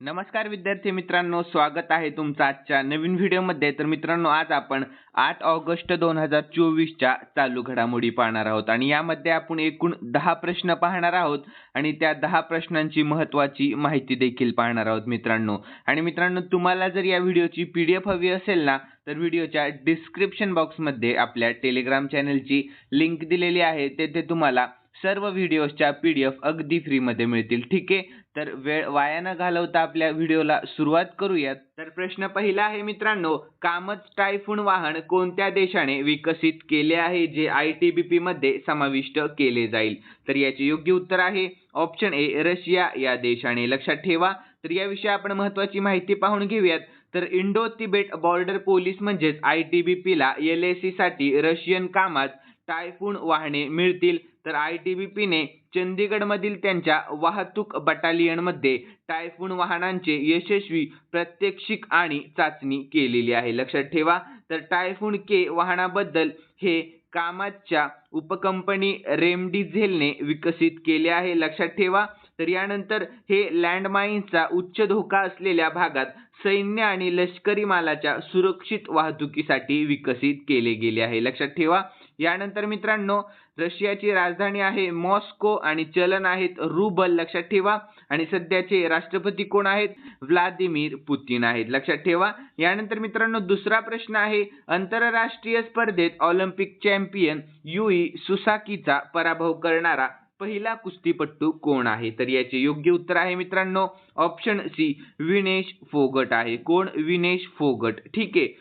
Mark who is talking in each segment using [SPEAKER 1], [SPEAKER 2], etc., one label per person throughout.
[SPEAKER 1] नमस्कार विद्यार्थी मित्रांनो स्वागत आहे तुमचं आजच्या नवीन व्हिडिओमध्ये. तर मित्रांनो आज आपण आठ ऑगस्ट दोन हजार चोवीसच्या चालू घडामोडी पाहणार आहोत. आणि यामध्ये आपण एकूण दहा प्रश्न पाहणार आहोत. आणि त्या दहा प्रश्नांची महत्त्वाची माहिती देखील पाहणार आहोत मित्रांनो. आणि मित्रांनो तुम्हाला जर या व्हिडिओची पी डी एफ हवी असेल ना तर व्हिडिओच्या डिस्क्रिप्शन बॉक्समध्ये आपल्या टेलिग्राम चॅनलची लिंक दिलेली आहे. तेथे तुम्हाला सर्व व्हिडिओच्या पी डी एफ अगदी फ्रीमध्ये मिळतील. ठीक आहे? तर वेळ वाया न घालवता आपल्या व्हिडिओला सुरुवात करूयात. तर प्रश्न पहिला आहे मित्रांनो कामत टायफून वाहन कोणत्या देशाने विकसित केले आहे जे आय टी बी पी मध्ये समाविष्ट केले जाईल? तर याचे योग्य उत्तर आहे ऑप्शन ए रशिया. या देशाने लक्षात ठेवा. तर याविषयी आपण महत्वाची माहिती पाहून घेऊयात. तर इंडो तिबेट बॉर्डर पोलीस म्हणजेच आय टी बी पीला एल ए सी साठी रशियन कामात टायफून वाहने मिळतील. तर आय टी बी पीने चंदीगडमधील त्यांच्या वाहतूक बटालियनमध्ये टायफून वाहनांचे यशस्वी प्रात्यक्षिक आणि चाचणी केलेली आहे. लक्षात ठेवा तर टायफून के वाहनाबद्दल हे कामाच्या उपकंपनी रेमडिझेलने विकसित केले आहे. लक्षात ठेवा तर यानंतर हे लँडमाईनचा उच्च धोका असलेल्या भागात सैन्य आणि लष्करी मालाच्या सुरक्षित वाहतुकीसाठी विकसित केले गेले आहे. लक्षात ठेवा यानंतर मित्रांनो रशियाची राजधानी आहे मॉस्को आणि चलन आहेत रुबल. लक्षात ठेवा. आणि सध्याचे राष्ट्रपती कोण आहेत? व्लादिमीर पुतीन आहेत. लक्षात ठेवा. यानंतर मित्रांनो दुसरा प्रश्न आहे. आंतरराष्ट्रीय स्पर्धेत ऑलिम्पिक चॅम्पियन युई सुसाकीचा पराभव करणारा पहिला कुस्तीपट्टू कोण आहे? तर याचे योग्य उत्तर आहे मित्रांनो ऑप्शन सी विनेश फोगट आहे. कोण? विनेश फोगट. ठीक आहे.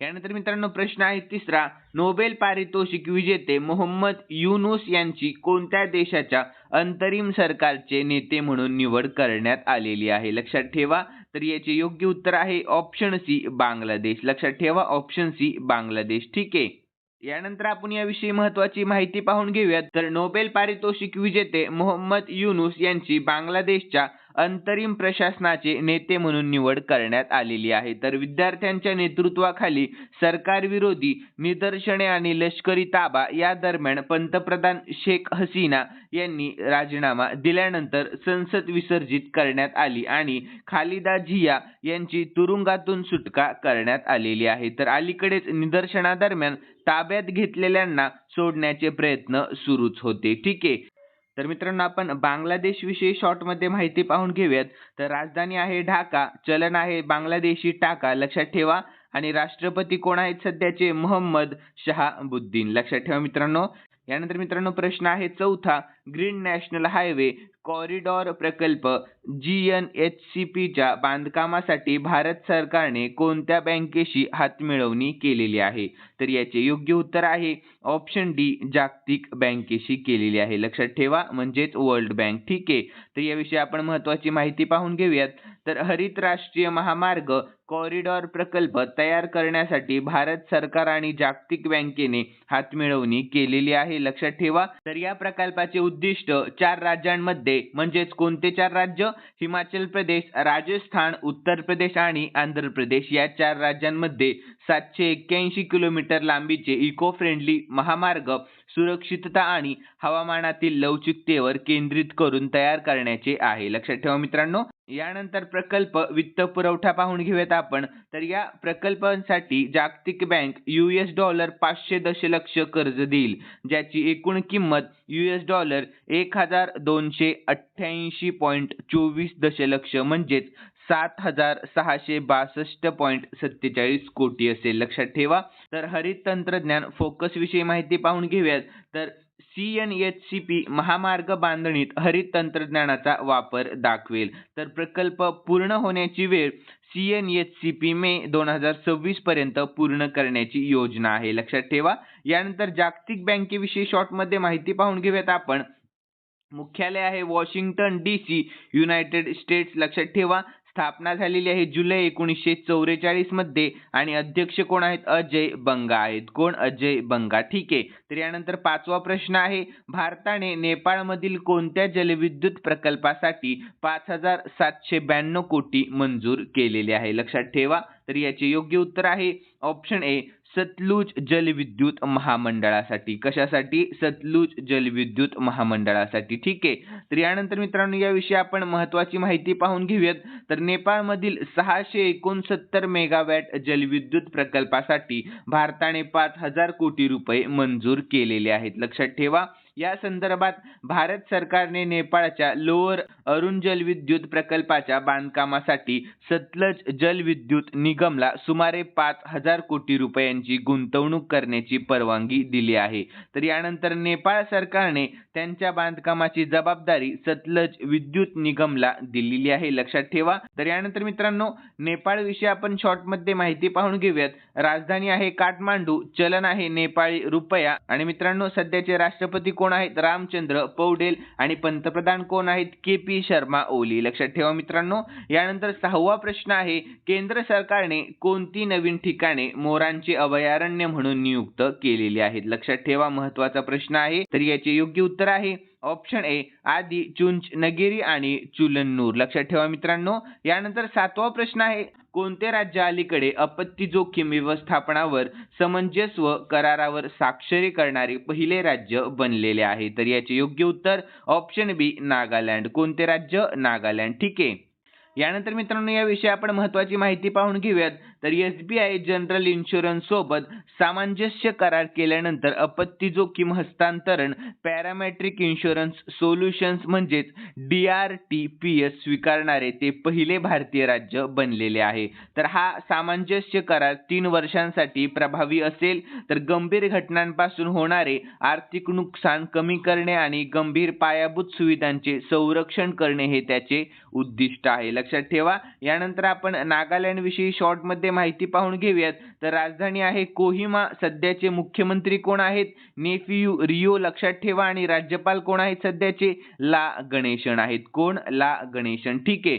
[SPEAKER 1] यानंतर मित्रांनो प्रश्न आहे तिसरा. नोबेल पारितोषिक विजेते मोहम्मद युनुस यांची कोणत्या देशाच्या अंतरिम सरकारचे नेते म्हणून निवड करण्यात आलेली आहे? लक्षात ठेवा. तर याचे योग्य उत्तर आहे ऑप्शन सी बांगलादेश. लक्षात ठेवा ऑप्शन सी बांगलादेश. ठीक आहे. यानंतर आपण याविषयी महत्वाची माहिती पाहून घेऊयात. तर नोबेल पारितोषिक विजेते मोहम्मद युनुस यांची बांगलादेशच्या अंतरिम प्रशासनाचे नेते म्हणून निवड करण्यात आलेली आहे. तर विद्यार्थ्यांच्या नेतृत्वाखाली सरकारविरोधी निदर्शने आणि लष्करी ताबा या दरम्यान पंतप्रधान शेख हसीना यांनी राजीनामा दिल्यानंतर संसद विसर्जित करण्यात आली आणि खालिदा झिया यांची तुरुंगातून सुटका करण्यात आलेली आहे. तर अलीकडेच निदर्शनादरम्यान ताब्यात घेतलेल्यांना सोडण्याचे प्रयत्न सुरूच होते. ठीक आहे. तर मित्रांनो आपण बांगलादेश विषयी शॉर्टमध्ये माहिती पाहून घेऊयात. तर राजधानी आहे ढाका चलन आहे बांगलादेशी टाका लक्षात ठेवा. आणि राष्ट्रपती कोण आहेत सध्याचे? मोहम्मद शहाबुद्दीन. लक्षात ठेवा मित्रांनो. यानंतर मित्रांनो प्रश्न आहे चौथा. ग्रीन नॅशनल हायवे कॉरिडॉर प्रकल्प जी एन एच सी पीच्या बांधकामासाठी भारत सरकारने कोणत्या बँकेशी हातमिळवणी केलेली आहे? तर याचे योग्य उत्तर आहे ऑप्शन डी जागतिक बँकेशी केलेली आहे. लक्षात ठेवा म्हणजेच वर्ल्ड बँक ठीक आहे? तर याविषयी आपण महत्वाची माहिती पाहून घेऊयात. तर हरित राष्ट्रीय महामार्ग कॉरिडॉर प्रकल्प तयार करण्यासाठी भारत सरकार आणि जागतिक बँकेने हातमिळवणी केलेली आहे. लक्षात ठेवा. तर या प्रकल्पाचे उद्दिष्ट चार राज्यांमध्ये म्हणजेच कोणते चार राज्य? हिमाचल प्रदेश राजस्थान उत्तर प्रदेश आणि आंध्र प्रदेश या चार राज्यांमध्ये सातशे एक्क्याऐंशी किलोमीटर लांबीचे इको फ्रेंडली महामार्ग सुरक्षितता आणि हवामानातील लवचिकतेवर केंद्रित करून तयार करण्याचे आहे. लक्षात ठेवा मित्रांनो यानंतर प्रकल्प वित्त पुरवठा पाहून घेऊयात आपण. तर या प्रकल्पांसाठी जागतिक बँक युएस डॉलर पाचशे दशलक्ष कर्ज देईल. ज्याची एकूण किंमत युएस डॉलर एक हजार दोनशे अठ्ठ्याऐंशी पॉईंट चोवीस दशलक्ष म्हणजेच सात हजार सहाशे बासष्ट पॉईंट सत्तेचाळीस कोटी असेल. लक्षात ठेवा. तर हरित तंत्रज्ञान फोकस विषयी माहिती पाहून घेऊयात. तर C N H C P महामार्ग बांधणीत हरित तंत्रज्ञानाचा वापर दाखवेल. तर प्रकल्प पूर्ण होण्याची वेळ C N H C P मे दोन हजार सव्वीस पर्यंत पूर्ण करण्याची योजना आहे. लक्षात ठेवा. यानंतर जागतिक बँकेविषयी शॉर्टमध्ये माहिती पाहून घेऊयात आपण. मुख्यालय आहे Washington D C United States. लक्षात ठेवा. स्थापना झालेली आहे जुलै एकोणीसशे चौवेचाळीसमध्ये. आणि अध्यक्ष कोण आहेत? अजय बंगा आहेत. कोण? अजय बंगा. ठीक आहे. तर यानंतर पाचवा प्रश्न आहे. भारताने नेपाळमधील कोणत्या जलविद्युत प्रकल्पासाठी पाच हजार सातशे ब्याण्णव कोटी मंजूर केलेले आहे? लक्षात ठेवा. तर याचे योग्य उत्तर आहे. ऑप्शन ए सतलुज जलविद्युत महामंडळासाठी. कशासाठी? सतलुज जलविद्युत महामंडळासाठी. ठीक आहे. तर यानंतर मित्रांनो याविषयी आपण महत्वाची माहिती पाहून घेऊयात. तर नेपाळमधील सहाशे एकोणसत्तर मेगावॅट जलविद्युत प्रकल्पासाठी भारताने पाच हजार कोटी रुपये मंजूर केलेले आहेत. लक्षात ठेवा. या संदर्भात भारत सरकारने नेपाळच्या लोअर अरुण जलविद्युत प्रकल्पाच्या बांधकामासाठी सतलज जलविद्युत निगमला सुमारे पाच हजार कोटी रुपयांची गुंतवणूक करण्याची परवानगी दिली आहे. तर यानंतर नेपाळ सरकारने त्यांच्या बांधकामाची जबाबदारी सतलज विद्युत निगमला दिलेली आहे. लक्षात ठेवा. तर यानंतर मित्रांनो नेपाळ विषयी आपण शॉर्टमध्ये माहिती पाहून घेऊयात. राजधानी आहे काठमांडू चलन आहे नेपाळी रुपया. आणि मित्रांनो सध्याचे राष्ट्रपती कोण कोण आहेत? रामचंद्र पौडेल आणि पंतप्रधान कोण आहेत? K P Sharma Oli. लक्षात ठेवा मित्रांनो यानंतर सहावा प्रश्न आहे केंद्र सरकारने कोणती नवीन ठिकाणे मोरांचे अभयारण्य म्हणून नियुक्त केलेली आहेत? लक्षात ठेवा महत्त्वाचा प्रश्न आहे. तर याचे योग्य उत्तर आहे ऑप्शन ए आदी चुंच नगेरी आणि चुलनूर लक्षात ठेवा मित्रांनो यानंतर सातवा प्रश्न आहे कोणते राज्य अलीकडे आपत्ती जोखीम व्यवस्थापनावर समंजस्व करारावर स्वाक्षरी करणारे पहिले राज्य बनलेले आहे? तर याचे योग्य उत्तर ऑप्शन बी नागालँड. कोणते राज्य? नागालँड. ठीक आहे. यानंतर मित्रांनो याविषयी आपण महत्वाची माहिती पाहून घेऊयात. तर S B I general insurance सोबत सामंजस्य करार केल्यानंतर आपत्ती जोखीम हस्तांतरण पॅरामेट्रिक इन्शुरन्स सोल्युशन्स म्हणजेच D R T P S स्वीकारणारे ते पहिले भारतीय राज्य बनलेले आहे. तर हा सामंजस्य करार तीन वर्षांसाठी प्रभावी असेल तर गंभीर घटनांपासून होणारे आर्थिक नुकसान कमी करणे आणि गंभीर पायाभूत सुविधांचे संरक्षण करणे हे त्याचे उद्दिष्ट आहे. लक्षात ठेवा यानंतर आपण नागालँड विषयी शॉर्ट ते माहिती पाहून घेऊयात. तर राजधानी आहे कोहिमा. सध्याचे मुख्यमंत्री कोण आहेत? नेफियू रिओ लक्षात ठेवा. आणि राज्यपाल कोण आहेत सध्याचे? ला गणेशन आहेत. कोण? ला गणेशन. ठीक आहे.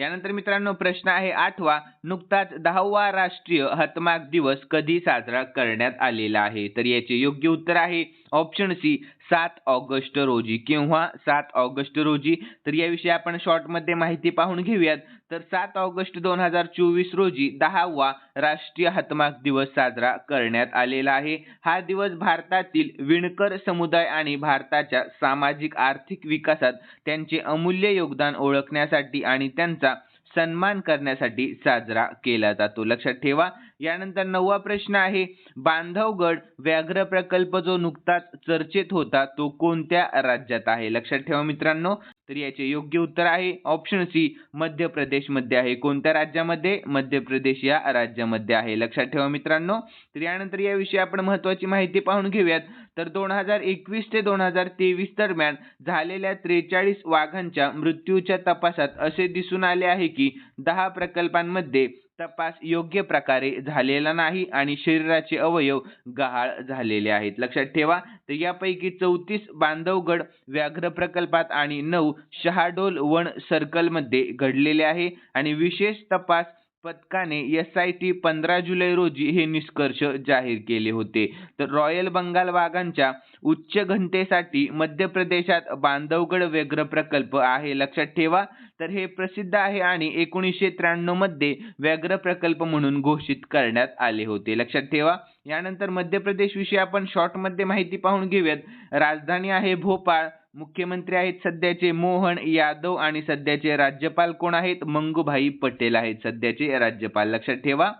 [SPEAKER 1] यानंतर मित्रांनो प्रश्न आहे आठवा. नुकताच दहावा राष्ट्रीय हतमाग दिवस कधी साजरा करण्यात आलेला आहे? तर याचे योग्य उत्तर आहे ऑप्शन सी सात ऑगस्ट रोजी. किंवा सात ऑगस्ट रोजी? तर याविषयी आपण शॉर्टमध्ये माहिती पाहून घेऊयात. तर सात ऑगस्ट दोन हजार चोवीस रोजी दहावा राष्ट्रीय हातमाग दिवस साजरा करण्यात आलेला आहे. हा दिवस भारतातील विणकर समुदाय आणि भारताच्या सामाजिक आर्थिक विकासात त्यांचे अमूल्य योगदान ओळखण्यासाठी आणि त्यांचा सन्मान करण्यासाठी साजरा केला जातो. लक्षात ठेवा यानंतर नववा प्रश्न आहे बांधवगड व्याघ्र प्रकल्प जो नुकताच चर्चेत होता तो कोणत्या राज्यात आहे? लक्षात ठेवा मित्रांनो तर याचे योग्य उत्तर आहे ऑप्शन सी मध्य प्रदेशमध्ये आहे. कोणत्या राज्यामध्ये? मध्य प्रदेश या राज्यामध्ये आहे. लक्षात ठेवा मित्रांनो. तर यानंतर याविषयी आपण महत्वाची माहिती पाहून घेऊयात. तर दोन हजार एकवीस ते दोन हजार तेवीस दरम्यान झालेल्या त्रेचाळीस वाघांच्या मृत्यूच्या तपासात असे दिसून आले आहे की दहा प्रकल्पांमध्ये तपास योग्य प्रकारे झालेला नाही आणि शरीराचे अवयव गहाळ झालेले आहेत. लक्षात ठेवा तर यापैकी चौतीस बांधवगड व्याघ्र प्रकल्पात आणि नऊ शहाडोल वन सर्कलमध्ये घडलेले आहे. आणि विशेष तपास पथकाने एस आय टी पंधरा जुलै रोजी हे निष्कर्ष जाहीर केले होते. तर रॉयल बंगाल वाघांच्या उच्च घनतेसाठी मध्य प्रदेशात बांधवगड व्याघ्र प्रकल्प आहे लक्षात ठेवा. तर हे प्रसिद्ध आहे आणि एकोणीसशे त्र्याण्णवमध्ये व्याघ्र प्रकल्प म्हणून घोषित करण्यात आले होते. लक्षात ठेवा. यानंतर मध्य प्रदेश विषयी आपण शॉर्टमध्ये माहिती पाहून घेऊयात. राजधानी आहे भोपाळ. मुख्यमंत्री आहेत सध्याचे मोहन यादव आणि सध्याचे राज्यपाल कोण आहेत? मंगूभाई पटेल आहेत सध्याचे. राज्यपाल लक्षात ठेवा.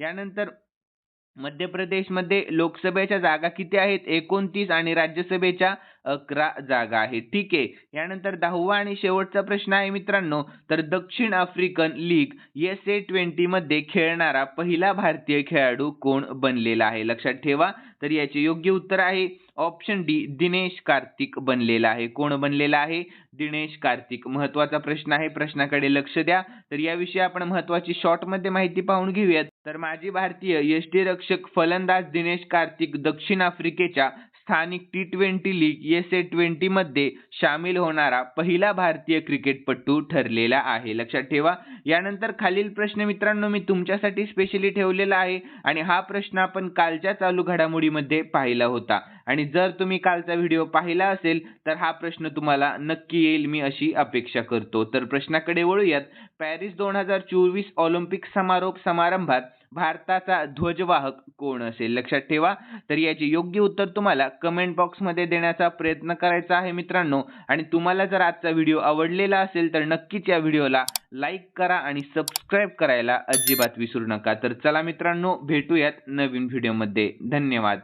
[SPEAKER 1] यानंतर मध्य प्रदेशमध्ये लोकसभेच्या जागा किती आहेत? एकोणतीस आणि राज्यसभेच्या अकरा जागा आहेत. ठीक आहे. यानंतर दहावा आणि शेवटचा प्रश्न आहे मित्रांनो. तर दक्षिण African league S A twenty मध्ये खेळणारा पहिला भारतीय खेळाडू कोण बनलेला आहे? लक्षात ठेवा. तर याचे योग्य उत्तर आहे ऑप्शन डी दिनेश कार्तिक बनलेला आहे. कोण बनलेला आहे? दिनेश कार्तिक. महत्त्वाचा प्रश्न आहे. प्रश्नाकडे लक्ष द्या. तर याविषयी आपण महत्वाची शॉर्टमध्ये माहिती पाहून घेऊयात. तर माजी भारतीय यष्टीरक्षक फलंदाज दिनेश कार्तिक दक्षिण आफ्रिकेच्या स्थानिक T twenty league S A twenty मध्ये सामील होणारा पहिला भारतीय क्रिकेटपटू ठरलेला आहे. लक्षात ठेवा यानंतर खालील प्रश्न मित्रांनो मी तुमच्यासाठी स्पेशली ठेवलेला आहे आणि हा प्रश्न आपण कालच्या चालू घडामोडीमध्ये पाहिला होता. आणि जर तुम्ही कालचा व्हिडिओ पाहिला असेल तर हा प्रश्न तुम्हाला नक्की येईल मी अशी अपेक्षा करतो. तर प्रश्नाकडे वळूयात. पॅरिस दोन हजार चोवीस ऑलिम्पिक समारोप समारंभात भारताचा ध्वजवाहक कोण असेल? लक्षात ठेवा. तर याचे योग्य उत्तर तुम्हाला कमेंट बॉक्समध्ये देण्याचा प्रयत्न करायचा आहे मित्रांनो. आणि तुम्हाला जर आजचा व्हिडिओ आवडलेला असेल तर नक्कीच या व्हिडिओला लाईक करा आणि सबस्क्राईब करायला अजिबात विसरू नका. तर चला मित्रांनो भेटूयात नवीन व्हिडिओमध्ये धन्यवाद.